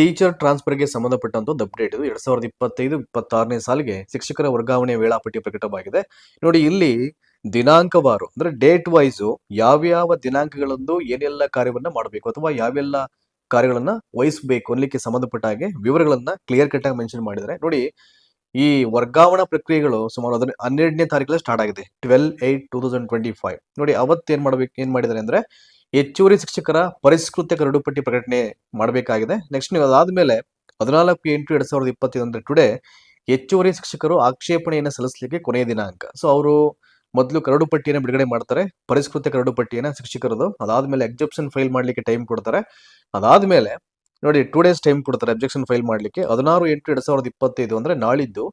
Teacher ಟ್ರಾನ್ಸ್ಫರ್ಗೆ ಸಂಬಂಧಪಟ್ಟಂತ ಒಂದು ಅಪ್ಡೇಟ್ ಇದು. ಎರಡ್ ಸಾವಿರದ ಇಪ್ಪತ್ತೈದು, ಇಪ್ಪತ್ತಾರನೇ ಸಾಲಿಗೆ ಶಿಕ್ಷಕರ ವರ್ಗಾವಣೆ ವೇಳಾಪಟ್ಟಿ ಪ್ರಕಟವಾಗಿದೆ. ನೋಡಿ, ಇಲ್ಲಿ ದಿನಾಂಕವಾರು ಅಂದ್ರೆ ಡೇಟ್ ವೈಸು ಯಾವ್ಯಾವ ದಿನಾಂಕಗಳಂದು ಏನೆಲ್ಲ ಕಾರ್ಯವನ್ನ ಮಾಡಬೇಕು ಅಥವಾ ಯಾವೆಲ್ಲ ಕಾರ್ಯಗಳನ್ನ ವಹಿಸಬೇಕು ಅನ್ಲಿಕ್ಕೆ ಸಂಬಂಧಪಟ್ಟ ಹಾಗೆ ವಿವರಗಳನ್ನ ಕ್ಲಿಯರ್ ಕಟ್ ಆಗಿ ಮೆನ್ಷನ್ ಮಾಡಿದರೆ ನೋಡಿ, ಈ ವರ್ಗಾವಣಾ ಪ್ರಕ್ರಿಯೆಗಳು ಸುಮಾರು ಅದನ್ನ ಹನ್ನೆರಡನೇ ತಾರೀಕಲ್ಲಿ ಸ್ಟಾರ್ಟ್ ಆಗಿದೆ. Twelve eight two thousand twenty five. ನೋಡಿ ಅವತ್ತು ಏನ್ ಮಾಡ್ಬೇಕು, ಏನ್ ಮಾಡಿದ್ದಾರೆ ಅಂದ್ರೆ ಹೆಚ್ಚುವರಿ ಶಿಕ್ಷಕರ ಪರಿಷ್ಕೃತ ಕರಡುಪಟ್ಟಿ ಪ್ರಕಟಣೆ ಮಾಡಬೇಕಾಗಿದೆ. ನೆಕ್ಸ್ಟ್ ನೀವು ಅದಾದ್ಮೇಲೆ ಹದಿನಾಲ್ಕು ಎಂಟು ಎರಡ್ ಸಾವಿರದ ಇಪ್ಪತ್ತೈದು ಟುಡೇ ಹೆಚ್ಚುವರಿ ಶಿಕ್ಷಕರು ಆಕ್ಷೇಪಣೆಯನ್ನು ಸಲ್ಲಿಸಲಿಕ್ಕೆ ಕೊನೆಯ ದಿನಾಂಕ. ಸೊ ಅವರು ಮೊದಲು ಕರಡು ಪಟ್ಟಿಯನ್ನು ಬಿಡುಗಡೆ ಮಾಡ್ತಾರೆ, ಪರಿಷ್ಕೃತ ಕರಡು ಪಟ್ಟಿಯನ್ನು ಶಿಕ್ಷಕರದು. ಅದಾದ್ಮೇಲೆ ಎಕ್ಸೆಪ್ಷನ್ ಫೈಲ್ ಮಾಡಲಿಕ್ಕೆ ಟೈಮ್ ಕೊಡ್ತಾರೆ. ಅದಾದ್ಮೇಲೆ ನೋಡಿ ಟೂ ಡೇಸ್ ಟೈಮ್ ಕೊಡ್ತಾರೆ ಅಬ್ಜೆಕ್ಷನ್ ಫೈಲ್ ಮಾಡ್ಲಿಕ್ಕೆ. ಹದಿನಾರು ಎಂಟು ಎರಡ್ ಸಾವಿರದ ಇಪ್ಪತ್ತೈದು ಅಂದ್ರೆ ನಾಳಿದ್ದು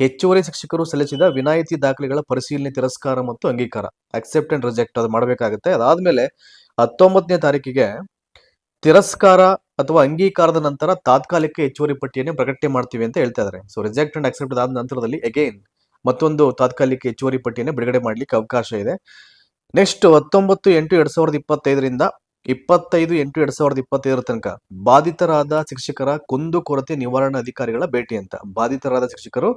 ಹೆಚ್ಚುವರಿ ಶಿಕ್ಷಕರು ಸಲ್ಲಿಸಿದ ವಿನಾಯಿತಿ ದಾಖಲೆಗಳ ಪರಿಶೀಲನೆ ತಿರಸ್ಕಾರ ಮತ್ತು ಅಂಗೀಕಾರ. ಅಕ್ಸೆಪ್ಟ್ ಅಂಡ್ ರಿಜೆಕ್ಟ್ ಅದು ಮಾಡಬೇಕಾಗುತ್ತೆ. ಅದಾದ್ಮೇಲೆ ಹತ್ತೊಂಬತ್ತನೇ ತಾರೀಕಿಗೆ ತಿರಸ್ಕಾರ ಅಥವಾ ಅಂಗೀಕಾರದ ನಂತರ ತಾತ್ಕಾಲಿಕ ಹೆಚ್ಚುವರಿ ಪಟ್ಟಿಯನ್ನು ಪ್ರಕಟಣೆ ಮಾಡ್ತೀವಿ ಅಂತ ಹೇಳ್ತಾ ಇದ್ದಾರೆ ಸೊ ರಿಜೆಕ್ಟ್ ಅಂಡ್ ಅಕ್ಸೆಪ್ಟ್ ಆದ ನಂತರದಲ್ಲಿ ಅಗೈನ್ ಮತ್ತೊಂದು ತಾತ್ಕಾಲಿಕ ಹೆಚ್ಚುವರಿ ಪಟ್ಟಿಯನ್ನು ಬಿಡುಗಡೆ ಮಾಡಲಿಕ್ಕೆ ಅವಕಾಶ ಇದೆ. ನೆಕ್ಸ್ಟ್ ಹತ್ತೊಂಬತ್ತು ಎಂಟು ಎರಡ್ ಸಾವಿರದ ಇಪ್ಪತ್ತೈದರಿಂದ ಇಪ್ಪತ್ತೈದು ಎಂಟು ಎರಡ್ ಸಾವಿರದ ಇಪ್ಪತ್ತೈದರ ತನಕ ಬಾಧಿತರಾದ ಶಿಕ್ಷಕರ ಕುಂದು ಕೊರತೆ ನಿವಾರಣಾ ಅಧಿಕಾರಿಗಳ ಭೇಟಿ ಅಂತ. ಬಾಧಿತರಾದ ಶಿಕ್ಷಕರು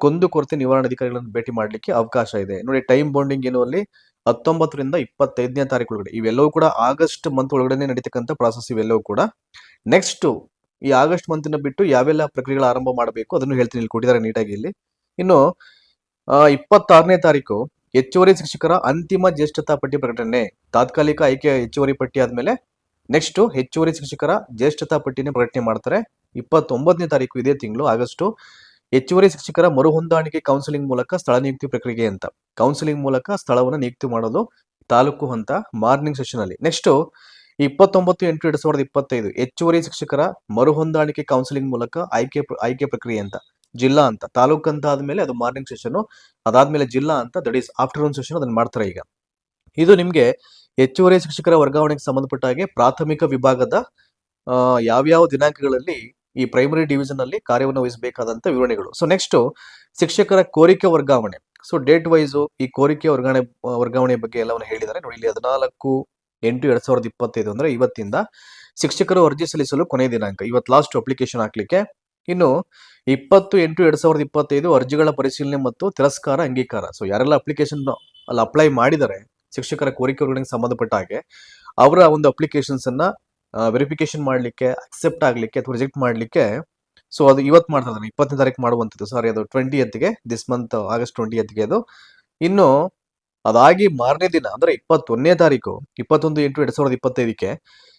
ಕುಂದು ಕೊರತೆ ನಿವಾರಣಾ ಅಧಿಕಾರಿಗಳನ್ನು ಭೇಟಿ ಮಾಡಲಿಕ್ಕೆ ಅವಕಾಶ ಇದೆ. ನೋಡಿ ಟೈಮ್ ಬೌಂಡಿಂಗ್ ಏನು ಅಲ್ಲಿ ಹತ್ತೊಂಬತ್ತರಿಂದ ಇಪ್ಪತ್ತೈದನೇ ತಾರೀಕು ಒಳಗಡೆ. ಇವೆಲ್ಲವೂ ಕೂಡ ಆಗಸ್ಟ್ ಮಂತ್ ಒಳಗಡೆ ನಡೀತಕ್ಕಂಥ ಪ್ರಾಸೆಸ್ ಇವೆಲ್ಲವೂ ಕೂಡ. ನೆಕ್ಸ್ಟ್ ಈ ಆಗಸ್ಟ್ ಮಂತಿನ ಬಿಟ್ಟು ಯಾವೆಲ್ಲ ಪ್ರಕ್ರಿಯೆಗಳು ಆರಂಭ ಮಾಡಬೇಕು ಅದನ್ನು ಹೇಳ್ತೀನಿ ಇಲ್ಲಿ ಕೊಟ್ಟಿದ್ದಾರೆ ನೀಟಾಗಿ ಇಲ್ಲಿ. ಇನ್ನು ಇಪ್ಪತ್ತಾರನೇ ತಾರೀಕು ಹೆಚ್ಚುವರಿ ಶಿಕ್ಷಕರ ಅಂತಿಮ ಜ್ಯೇಷ್ಠತಾ ಪಟ್ಟಿ ಪ್ರಕಟಣೆ. ತಾತ್ಕಾಲಿಕ ಆಯ್ಕೆ ಹೆಚ್ಚುವರಿ ಪಟ್ಟಿ ಆದ್ಮೇಲೆ ನೆಕ್ಸ್ಟ್ ಹೆಚ್ಚುವರಿ ಶಿಕ್ಷಕರ ಜ್ಯೇಷ್ಠತಾ ಪಟ್ಟಿನೇ ಪ್ರಕಟಣೆ ಮಾಡ್ತಾರೆ. ಇಪ್ಪತ್ತೊಂಬತ್ತನೇ ತಾರೀಕು ಇದೇ ತಿಂಗಳು, ಆಗಸ್ಟು ಹೆಚ್ಚುವರಿ ಶಿಕ್ಷಕರ ಮರುಹೊಂದಾಣಿಕೆ ಕೌನ್ಸಿಲಿಂಗ್ ಮೂಲಕ ಸ್ಥಳ ನಿಯುಕ್ತಿ ಪ್ರಕ್ರಿಯೆ ಅಂತ. ಕೌನ್ಸಿಲಿಂಗ್ ಮೂಲಕ ಸ್ಥಳವನ್ನು ನಿಯುಕ್ತಿ ಮಾಡೋದು ತಾಲೂಕು ಹಂತ ಮಾರ್ನಿಂಗ್ ಸೆಷನ್ ಅಲ್ಲಿ. ನೆಕ್ಸ್ಟ್ ಇಪ್ಪತ್ತೊಂಬತ್ತು ಎಂಟು ಎರಡ್ ಸಾವಿರದ ಇಪ್ಪತ್ತೈದು ಹೆಚ್ಚುವರಿ ಶಿಕ್ಷಕರ ಮರುಹೊಂದಾಣಿಕೆ ಕೌನ್ಸಿಲಿಂಗ್ ಮೂಲಕ ಆಯ್ಕೆ ಆಯ್ಕೆ ಪ್ರಕ್ರಿಯೆ ಅಂತ. ಜಿಲ್ಲಾ ಅಂತ. ತಾಲೂಕು ಅಂತ ಆದ್ಮೇಲೆ ಅದು ಮಾರ್ನಿಂಗ್ ಸೆಷನ್ ಅದಾದ್ಮೇಲೆ ಜಿಲ್ಲಾ ಅಂತ ದಟ್ ಈಸ್ ಆಫ್ಟರ್ನೂನ್ ಸೆಷನ್ ಅದನ್ನ ಮಾಡ್ತಾರೆ ಈಗ. ಇದು ನಿಮ್ಗೆ ಹೆಚ್ಚುವರಿ ಶಿಕ್ಷಕರ ವರ್ಗಾವಣೆಗೆ ಸಂಬಂಧಪಟ್ಟ ಹಾಗೆ ಪ್ರಾಥಮಿಕ ವಿಭಾಗದ ಯಾವ್ಯಾವ ದಿನಾಂಕಗಳಲ್ಲಿ ಈ ಪ್ರೈಮರಿ ಡಿವಿಷನ್ ಅಲ್ಲಿ ಕಾರ್ಯವನ್ನು ವಹಿಸಬೇಕಾದಂತ ವಿವರಣೆಗಳು. ಸೊ ನೆಕ್ಸ್ಟ್ ಶಿಕ್ಷಕರ ಕೋರಿಕೆ ವರ್ಗಾವಣೆ. ಸೊ ಡೇಟ್ ವೈಸ್ ಈ ಕೋರಿಕೆ ವರ್ಗಾವಣೆ ವರ್ಗಾವಣೆ ಬಗ್ಗೆ ಎಲ್ಲವನ್ನು ಹೇಳಿದ್ದಾರೆ. ನೋಡಿ, ಇಲ್ಲಿ ಹದಿನಾಲ್ಕು, ಎಂಟು, ಎರಡ್ ಸಾವಿರದ ಇಪ್ಪತ್ತೈದು ಅಂದ್ರೆ ಇವತ್ತಿಂದ ಶಿಕ್ಷಕರು ಅರ್ಜಿ ಸಲ್ಲಿಸಲು ಕೊನೆಯ ದಿನಾಂಕ. ಇವತ್ತು ಲಾಸ್ಟ್ ಅಪ್ಲಿಕೇಶನ್ ಹಾಕ್ಲಿಕ್ಕೆ. ಇನ್ನು ಇಪ್ಪತ್ತು, ಎಂಟು, ಎರಡ್ ಸಾವಿರದ ಇಪ್ಪತ್ತೈದು ಅರ್ಜಿಗಳ ಪರಿಶೀಲನೆ ಮತ್ತು ತಿರಸ್ಕಾರ, ಅಂಗೀಕಾರ. ಸೊ ಯಾರೆಲ್ಲ ಅಪ್ಲಿಕೇಶನ್ ಅಲ್ಲಿ ಅಪ್ಲೈ ಮಾಡಿದರೆ ಶಿಕ್ಷಕರ ಕೋರಿಕೆ ವರ್ಗಾವಣೆಗೆ ಸಂಬಂಧಪಟ್ಟ ಹಾಗೆ, ಅವರ ಒಂದು ಅಪ್ಲಿಕೇಶನ್ಸ್ ಅನ್ನ ವೆರಿಫಿಕೇಶನ್ ಮಾಡಲಿಕ್ಕೆ ಅಕ್ಸೆಪ್ಟ್ ಆಗಲಿಕ್ಕೆ, ಅಥವಾ ರಿಜೆಕ್ಟ್ ಮಾಡಲಿಕ್ಕೆ ಸೊ ಅದು ಇವತ್ತು ಮಾಡ್ತಾ ಇದ್ದಾನೆ, ಇಪ್ಪತ್ತನೇ ತಾರೀಕು ಮಾಡುವಂಥದ್ದು. ಸಾರಿ ಅದು ಟ್ವೆಂಟಿ ಎತ್ಗೆ ದಿಸ್ ಮಂತ್ ಆಗಸ್ಟ್ ಟ್ವೆಂಟಿ ಎತ್ಗೆ ಅದು. ಇನ್ನು, ಅದಾಗಿ ಮಾರನೇ ದಿನ, ಅಂದ್ರೆ ಇಪ್ಪತ್ತೊಂದನೇ ತಾರೀಕು, ಇಪ್ಪತ್ತೊಂದು ಎಂಟು ಎರಡು ಸಾವಿರದ ಇಪ್ಪತ್ತೈದಕ್ಕೆ,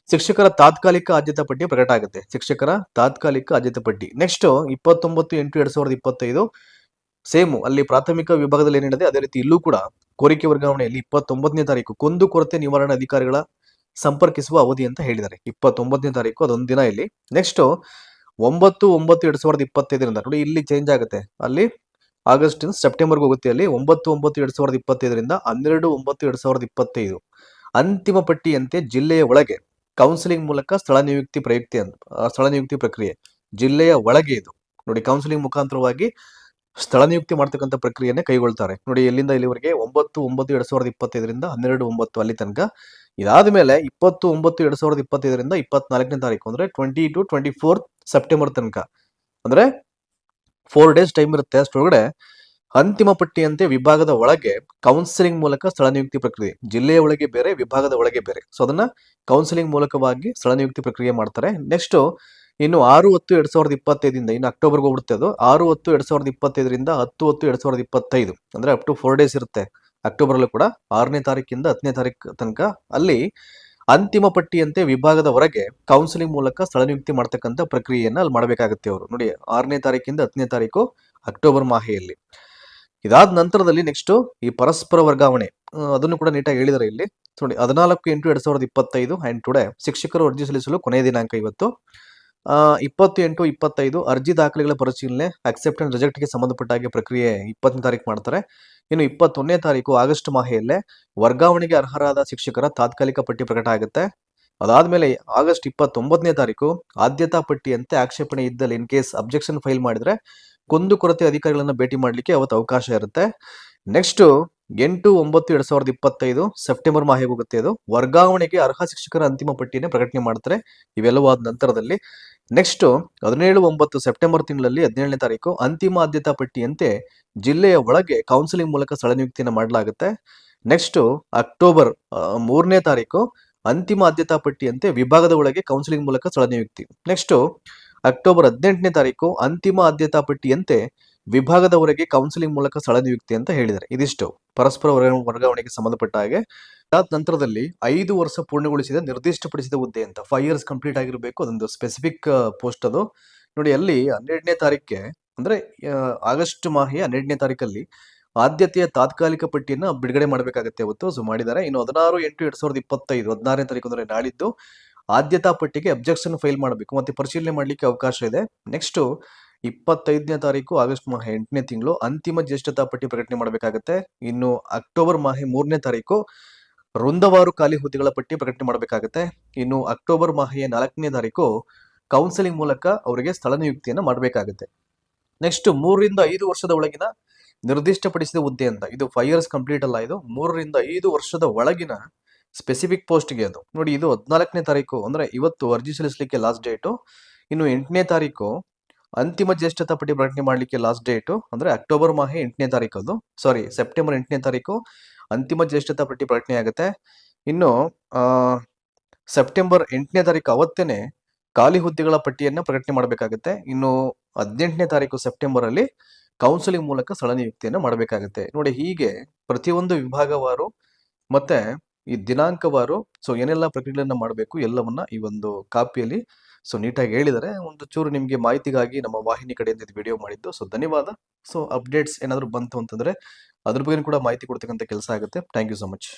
ಶಿಕ್ಷಕರ ತಾತ್ಕಾಲಿಕ ಆದ್ಯತಾ ಪಟ್ಟಿ ಪ್ರಕಟ ಆಗುತ್ತೆ. ಶಿಕ್ಷಕರ ತಾತ್ಕಾಲಿಕ ಆದ್ಯತಾ ಪಟ್ಟಿ. ನೆಕ್ಸ್ಟ್ ಇಪ್ಪತ್ತೊಂಬತ್ತು ಎಂಟು ಎರಡು ಸಾವಿರದ ಇಪ್ಪತ್ತೈದು ಸೇಮ್ ಅಲ್ಲಿ ಪ್ರಾಥಮಿಕ ವಿಭಾಗದಲ್ಲಿ ಏನಿದೆ, ಅದೇ ರೀತಿ ಇಲ್ಲೂ ಕೂಡ, ಕೋರಿಕೆ ವರ್ಗಾವಣೆಯಲ್ಲಿ ಇಪ್ಪತ್ತೊಂಬತ್ತನೇ ತಾರೀಕು, ಕುಂದು ಕೊರತೆ ನಿವಾರಣಾ ಅಧಿಕಾರಿಗಳ ಸಂಪರ್ಕಿಸುವ ಅವಧಿ ಅಂತ ಹೇಳಿದ್ದಾರೆ. ಇಪ್ಪತ್ತೊಂಬತ್ತನೇ ತಾರೀಕು, ಅದೊಂದು ದಿನ ಇಲ್ಲಿ. ನೆಕ್ಸ್ಟ್ ಒಂಬತ್ತು ಒಂಬತ್ತು, ಎರಡ್ ಸಾವಿರದ ಇಪ್ಪತ್ತೈದರಿಂದ ನೋಡಿ ಇಲ್ಲಿ ಚೇಂಜ್ ಆಗುತ್ತೆ. ಅಲ್ಲಿ ಆಗಸ್ಟ್ ಸೆಪ್ಟೆಂಬರ್ಗೆ ಹೋಗುತ್ತೆ ಅಲ್ಲಿ ಒಂಬತ್ತು ಒಂಬತ್ತು, ಎರಡ್ ಸಾವಿರದ ಇಪ್ಪತ್ತೈದರಿಂದ ಹನ್ನೆರಡು, ಒಂಬತ್ತು, ಎರಡ್ ಸಾವಿರದ ಇಪ್ಪತ್ತೈದು. ಅಂತಿಮ ಪಟ್ಟಿಯಂತೆ ಜಿಲ್ಲೆಯ ಒಳಗೆ ಕೌನ್ಸಿಲಿಂಗ್ ಮೂಲಕ ಸ್ಥಳ ನಿಯುಕ್ತಿ ಪ್ರಯುಕ್ತಿ ಸ್ಥಳ ನಿಯುಕ್ತಿ ಪ್ರಕ್ರಿಯೆ. ಜಿಲ್ಲೆಯ ಒಳಗೆ ಇದು. ನೋಡಿ ಕೌನ್ಸಿಲಿಂಗ್ ಮುಖಾಂತರವಾಗಿ ಸ್ಥಳ ನಿಯುಕ್ತಿ ಮಾಡ್ತಕ್ಕಂಥ ಪ್ರಕ್ರಿಯೆಯನ್ನು ಕೈಗೊಳ್ತಾರೆ. ನೋಡಿ, ಎಲ್ಲಿಂದ ಇಲ್ಲಿವರೆಗೆ? ಒಂಬತ್ತು ಒಂಬತ್ತು, ಎರಡ್ ಸಾವಿರದ ಇಪ್ಪತ್ತೈದರಿಂದ ಹನ್ನೆರಡು, ಒಂಬತ್ತು ಅಲ್ಲಿ ತನಕ. ಇದಾದ ಮೇಲೆ ಇಪ್ಪತ್ತು, ಒಂಬತ್ತು, ಎರಡ್ ಸಾವಿರದ ಇಪ್ಪತ್ತೈದರಿಂದ ಇಪ್ಪತ್ನಾಲ್ಕನೇ ತಾರೀಕು ಅಂದ್ರೆ twenty two twenty fourth September ತನಕ. ಅಂದ್ರೆ ಫೋರ್ ಡೇಸ್ ಟೈಮ್ ಇರುತ್ತೆ ಅಷ್ಟರೊಳಗಡೆ. ಅಂತಿಮ ಪಟ್ಟಿಯಂತೆ ವಿಭಾಗದ ಒಳಗೆ ಕೌನ್ಸಿಲಿಂಗ್ ಮೂಲಕ ಸ್ಥಳ ನಿಯುಕ್ತಿ ಪ್ರಕ್ರಿಯೆ. ಜಿಲ್ಲೆಯ ಒಳಗೆ ಬೇರೆ, ವಿಭಾಗದ ಒಳಗೆ ಬೇರೆ. ಸೊ ಅದನ್ನ ಕೌನ್ಸಿಲಿಂಗ್ ಮೂಲಕವಾಗಿ ಸ್ಥಳ ನಿಯುಕ್ತಿ ಪ್ರಕ್ರಿಯೆ ಮಾಡ್ತಾರೆ. ನೆಕ್ಸ್ಟ್ ಇನ್ನು ಆರು ಹತ್ತು ಎರಡ್ ಸಾವಿರದ ಇಪ್ಪತ್ತೈದಿಂದ, ಇನ್ನು ಅಕ್ಟೋಬರ್ಗೆ ಹೋಗ್ಬಿಡುತ್ತೆ ಅದು. ಆರು ಹತ್ತು ಎರಡ್ ಸಾವಿರದ ಇಪ್ಪತ್ತೈದರಿಂದ ಹತ್ತು ಹತ್ತು ಎರಡ್ ಸಾವಿರದ ಇಪ್ಪತ್ತೈದು, ಅಂದ್ರೆ ಅಪ್ ಟು ಫೋರ್ ಡೇಸ್ ಇರುತ್ತೆ ಅಕ್ಟೋಬರ್ ಅಲ್ಲೂ ಕೂಡ. ಆರನೇ ತಾರೀಕಿಂದ ಹತ್ತನೇ ತಾರೀಕು ತನಕ ಅಲ್ಲಿ ಅಂತಿಮ ಪಟ್ಟಿಯಂತೆ ವಿಭಾಗದ ಹೊರಗೆ ಕೌನ್ಸಿಲಿಂಗ್ ಮೂಲಕ ಸ್ಥಳ ನಿಯುಕ್ತಿ ಮಾಡ್ತಕ್ಕಂಥ ಪ್ರಕ್ರಿಯೆಯನ್ನು ಅಲ್ಲಿ ಮಾಡಬೇಕಾಗುತ್ತೆ ಅವರು. ನೋಡಿ, ಆರನೇ ತಾರೀಕಿಂದ ಹತ್ತನೇ ತಾರೀಕು ಅಕ್ಟೋಬರ್ ಮಾಹೆಯಲ್ಲಿ. ಇದಾದ ನಂತರದಲ್ಲಿ ನೆಕ್ಸ್ಟ್ ಈ ಪರಸ್ಪರ ವರ್ಗಾವಣೆ ಅದನ್ನು ಕೂಡ ನೀಟಾಗಿ ಹೇಳಿದರೆ ಇಲ್ಲಿ. ನೋಡಿ, ಹದಿನಾಲ್ಕು ಎಂಟು ಎರಡ್ ಸಾವಿರದ ಇಪ್ಪತ್ತೈದು ಆ್ಯಂಡ್ ಟುಡೇ ಶಿಕ್ಷಕರು ಅರ್ಜಿ ಸಲ್ಲಿಸಲು ಕೊನೆಯ ದಿನಾಂಕ ಇವತ್ತು. ಆ, ಇಪ್ಪತ್ತು ಎಂಟು ಇಪ್ಪತ್ತೈದು ಅರ್ಜಿ ದಾಖಲೆಗಳ ಪರಿಶೀಲನೆ ಅಕ್ಸೆಪ್ಟ್ ಅಂಡ್ ರಿಜೆಕ್ಟ್ಗೆ ಸಂಬಂಧಪಟ್ಟ ಹಾಗೆ ಪ್ರಕ್ರಿಯೆ ಇಪ್ಪತ್ತನೇ ತಾರೀಕು ಮಾಡ್ತಾರೆ. ಇನ್ನು ಇಪ್ಪತ್ತೊಂದನೇ ತಾರೀಕು ಆಗಸ್ಟ್ ಮಾಹೆಯಲ್ಲೇ ವರ್ಗಾವಣೆಗೆ ಅರ್ಹರಾದ ಶಿಕ್ಷಕರ ತಾತ್ಕಾಲಿಕ ಪಟ್ಟಿ ಪ್ರಕಟ ಆಗುತ್ತೆ. ಅದಾದ್ಮೇಲೆ ಆಗಸ್ಟ್ ಇಪ್ಪತ್ತೊಂಬತ್ತನೇ ತಾರೀಕು ಆದ್ಯತಾ ಪಟ್ಟಿಯಂತೆ ಆಕ್ಷೇಪಣೆ ಇದ್ದಲ್ಲಿ ಇನ್ ಕೇಸ್ ಅಬ್ಜೆಕ್ಷನ್ ಫೈಲ್ ಮಾಡಿದ್ರೆ ಕುಂದು ಕೊರತೆ ಅಧಿಕಾರಿಗಳನ್ನು ಭೇಟಿ ಮಾಡಲಿಕ್ಕೆ ಅವತ್ತು ಅವಕಾಶ ಇರುತ್ತೆ. ನೆಕ್ಸ್ಟ್ ಎಂಟು ಒಂಬತ್ತು ಎರಡ್ ಸಾವಿರದ ಇಪ್ಪತ್ತೈದು ಸೆಪ್ಟೆಂಬರ್ ಮಾಹೆಗೆ ಹೋಗುತ್ತೆ ಅದು ವರ್ಗಾವಣೆಗೆ ಅರ್ಹ ಶಿಕ್ಷಕರ ಅಂತಿಮ ಪಟ್ಟಿಯನ್ನು ಪ್ರಕಟಣೆ ಮಾಡ್ತಾರೆ. ಇವೆಲ್ಲವೂ ಆದ ನಂತರದಲ್ಲಿ ನೆಕ್ಸ್ಟ್ ಹದಿನೇಳು ಒಂಬತ್ತು ಸೆಪ್ಟೆಂಬರ್ ತಿಂಗಳಲ್ಲಿ ಹದಿನೇಳನೇ ತಾರೀಕು ಅಂತಿಮ ಆದ್ಯತಾ ಪಟ್ಟಿಯಂತೆ ಜಿಲ್ಲೆಯ ಒಳಗೆ ಕೌನ್ಸಿಲಿಂಗ್ ಮೂಲಕ ಸ್ಥಳ ನಿಯುಕ್ತಿಯನ್ನು ಮಾಡಲಾಗುತ್ತೆ. ನೆಕ್ಸ್ಟ್ ಅಕ್ಟೋಬರ್ ಮೂರನೇ ತಾರೀಕು ಅಂತಿಮ ಆದ್ಯತಾ ಪಟ್ಟಿಯಂತೆ ವಿಭಾಗದ ಒಳಗೆ ಕೌನ್ಸಿಲಿಂಗ್ ಮೂಲಕ ಸ್ಥಳ ನಿಯುಕ್ತಿ. ನೆಕ್ಸ್ಟ್ ಅಕ್ಟೋಬರ್ ಹದಿನೆಂಟನೇ ತಾರೀಕು ಅಂತಿಮ ಆದ್ಯತಾ ಪಟ್ಟಿಯಂತೆ ವಿಭಾಗದವರೆಗೆ ಕೌನ್ಸಿಲಿಂಗ್ ಮೂಲಕ ಸ್ಥಳ ನಿಯುಕ್ತಿ ಅಂತ ಹೇಳಿದ್ದಾರೆ. ಇದಿಷ್ಟು. ಪರಸ್ಪರ ವರ್ಗ- ವರ್ಗಾವಣೆಗೆ ಸಂಬಂಧಪಟ್ಟ ಹಾಗೆ ಅದಾದ ನಂತರದಲ್ಲಿ ಐದು ವರ್ಷ ಪೂರ್ಣಗೊಳಿಸಿದ ನಿರ್ದಿಷ್ಟಪಡಿಸಿದ ಹುದ್ದೆ ಅಂತ. ಫೈವ್ ಇಯರ್ಸ್ ಕಂಪ್ಲೀಟ್ ಆಗಿರಬೇಕು. ಅದೊಂದು ಸ್ಪೆಸಿಫಿಕ್ ಪೋಸ್ಟ್ ಅದು. ನೋಡಿ, ಅಲ್ಲಿ ಹನ್ನೆರಡನೇ ತಾರೀಕಿಗೆ ಅಂದ್ರೆ ಆಗಸ್ಟ್ ಮಾಹೆ ಹನ್ನೆರಡನೇ ತಾರೀಕಲ್ಲಿ ಆದ್ಯತೆಯ ತಾತ್ಕಾಲಿಕ ಪಟ್ಟಿಯನ್ನು ಬಿಡುಗಡೆ ಮಾಡಬೇಕಾಗತ್ತೆ ಅವತ್ತು. ಸೊ ಮಾಡಿದ್ದಾರೆ. ಇನ್ನು ಹದಿನಾರು ಎಂಟು ಎರಡ್ ಸಾವಿರದ ಇಪ್ಪತ್ತೈದು, ಹದಿನಾರನೇ ತಾರೀಕು ಅಂದ್ರೆ ನಾಳಿದ್ದು ಆದ್ಯತಾ ಪಟ್ಟಿಗೆ ಅಬ್ಜೆಕ್ಷನ್ ಫೈಲ್ ಮಾಡಬೇಕು. ಮತ್ತೆ ಪರಿಶೀಲನೆ ಮಾಡಲಿಕ್ಕೆ ಅವಕಾಶ ಇದೆ. ನೆಕ್ಸ್ಟ್ ಇಪ್ಪತ್ತೈದನೇ ತಾರೀಕು, ಆಗಸ್ಟ್ ಮಾಹೆ ಎಂಟನೇ ತಿಂಗಳು ಅಂತಿಮ ಜ್ಯೇಷ್ಠತಾ ಪಟ್ಟಿ ಪ್ರಕಟಣೆ ಮಾಡಬೇಕಾಗತ್ತೆ. ಇನ್ನು ಅಕ್ಟೋಬರ್ ಮಾಹೆ ಮೂರನೇ ತಾರೀಕು ವೃಂದವಾರು ಖಾಲಿ ಹುದ್ದೆಗಳ ಪಟ್ಟಿ ಪ್ರಕಟಣೆ ಮಾಡಬೇಕಾಗತ್ತೆ. ಇನ್ನು ಅಕ್ಟೋಬರ್ ಮಾಹೆಯ ನಾಲ್ಕನೇ ತಾರೀಕು ಕೌನ್ಸಿಲಿಂಗ್ ಮೂಲಕ ಅವರಿಗೆ ಸ್ಥಳ ನಿಯುಕ್ತಿಯನ್ನು ಮಾಡಬೇಕಾಗುತ್ತೆ. ನೆಕ್ಸ್ಟ್ ಮೂರರಿಂದ ಐದು ವರ್ಷದ ಒಳಗಿನ ನಿರ್ದಿಷ್ಟಪಡಿಸಿದ ಹುದ್ದೆ ಅಂತ. ಇದು ಫೈವ್ ಇಯರ್ಸ್ ಕಂಪ್ಲೀಟ್ ಅಲ್ಲ ಇದು. ಮೂರರಿಂದ ಐದು ವರ್ಷದ ಒಳಗಿನ ಸ್ಪೆಸಿಫಿಕ್ ಪೋಸ್ಟ್ಗೆ ಅದು. ನೋಡಿ, ಇದು ಹದಿನಾಲ್ಕನೇ ತಾರೀಕು ಅಂದ್ರೆ ಇವತ್ತು ಅರ್ಜಿ ಸಲ್ಲಿಸಲಿಕ್ಕೆ ಲಾಸ್ಟ್ ಡೇಟು ಇನ್ನು ಎಂಟನೇ ತಾರೀಕು ಅಂತಿಮ ಜ್ಯೇಷ್ಠತಾ ಪಟ್ಟಿ ಪ್ರಕಟಣೆ ಮಾಡಲಿಕ್ಕೆ ಲಾಸ್ಟ್ ಡೇಟು ಅಂದ್ರೆ ಅಕ್ಟೋಬರ್ ಮಾಹೆ ಎಂಟನೇ ತಾರೀಕು ಅದು. ಸಾರಿ ಸೆಪ್ಟೆಂಬರ್ ಎಂಟನೇ ತಾರೀಕು ಅಂತಿಮ ಜ್ಯೇಷ್ಠತಾ ಪಟ್ಟಿ ಪ್ರಕಟಣೆ ಆಗುತ್ತೆ. ಇನ್ನು ಸೆಪ್ಟೆಂಬರ್ ಎಂಟನೇ ತಾರೀಕು ಅವತ್ತೇನೆ ಖಾಲಿ ಹುದ್ದೆಗಳ ಪಟ್ಟಿಯನ್ನು ಪ್ರಕಟಣೆ ಮಾಡಬೇಕಾಗುತ್ತೆ. ಇನ್ನು ಹದಿನೆಂಟನೇ ತಾರೀಕು ಸೆಪ್ಟೆಂಬರ್ ಅಲ್ಲಿ ಕೌನ್ಸಿಲಿಂಗ್ ಮೂಲಕ ಸ್ಥಳ ನಿಯುಕ್ತಿಯನ್ನು ಮಾಡಬೇಕಾಗುತ್ತೆ. ನೋಡಿ, ಹೀಗೆ ಪ್ರತಿಯೊಂದು ವಿಭಾಗವಾರು ಮತ್ತೆ ಈ ದಿನಾಂಕವಾರು ಸೊ ಏನೆಲ್ಲ ಪ್ರಕ್ರಿಯೆಗಳನ್ನು ಮಾಡಬೇಕು, ಎಲ್ಲವನ್ನ ಈ ಒಂದು ಕಾಪಿಯಲ್ಲಿ ಸೊ ನೀಟಾಗಿ ಹೇಳಿದರೆ ಒಂದು ಚೂರು ನಿಮಗೆ ಮಾಹಿತಿಗಾಗಿ ನಮ್ಮ ವಾಹಿನಿ ಕಡೆಯಿಂದ ಇದು ವಿಡಿಯೋ ಮಾಡಿದ್ದು. ಸೊ ಧನ್ಯವಾದ. ಸೊ ಅಪ್ಡೇಟ್ಸ್ ಏನಾದರೂ ಬಂತು ಅಂತಂದ್ರೆ ಅದ್ರ ಬಗ್ಗೆ ಕೂಡ ಮಾಹಿತಿ ಕೊಡ್ತಕ್ಕಂಥ ಕೆಲಸ ಆಗುತ್ತೆ. Thank you so much